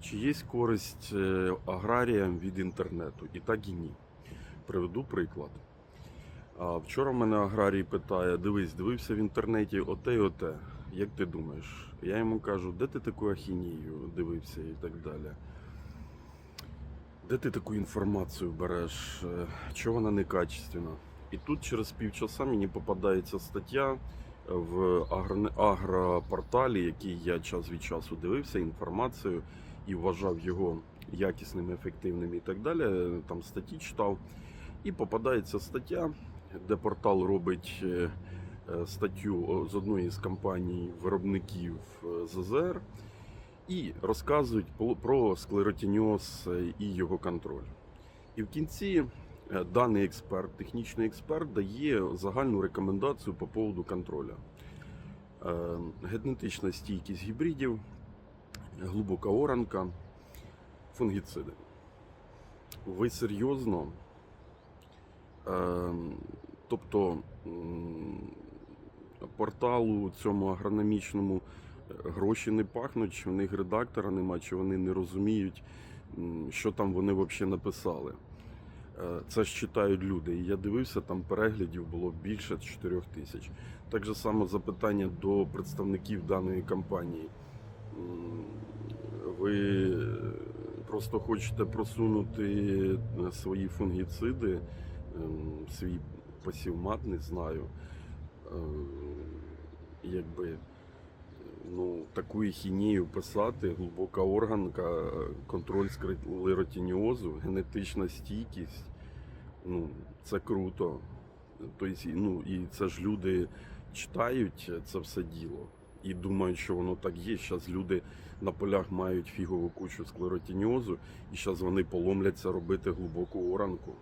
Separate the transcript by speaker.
Speaker 1: Чи є користь е, аграріям від інтернету? І так і ні. Приведу приклад. Вчора мене аграрій питає: дивись, дивився в інтернеті оте і оте. Як ти думаєш? Я йому кажу, де ти таку ахінію дивився і так далі. Де ти таку інформацію береш? Е, Чого вона некачественна? І тут через півчаса мені попадається стаття в агро- агропорталі, який я час від часу дивився, інформацію і вважав його якісним, ефективним і так далі. Там статті читав. І попадається стаття, де портал робить е, е, статтю з одної з компаній виробників е, ЗЗР і розказують про склеротініоз і його контроль. І в кінці даний експерт, технічний експерт, дає загальну рекомендацію по поводу контролю. Генетична стійкість гібридів, глибока оранка, фунгіциди. Ви серйозно? Е, Тобто порталу цьому агрономічному е, гроші не пахнуть, чи в них редактора нема, чи вони не розуміють, що там вони взагалі написали. Е, Це ж читають люди. І я дивився, там переглядів було більше 4 тисяч. Так же само запитання до представників даної компанії. Ви просто хочете просунути е, свої фунгіциди, ем, свій посівмат, не знаю. Е, Якби ну, таку хінію писати, глибока органка, е, контроль склеротініозу, генетична стійкість. Ну, це круто. Тобто, ну, і це ж люди читають це все діло і думають, що воно так є. Зараз люди на полях мають фігову кучу склеротініозу, і зараз вони поломляться робити глибоку оранку.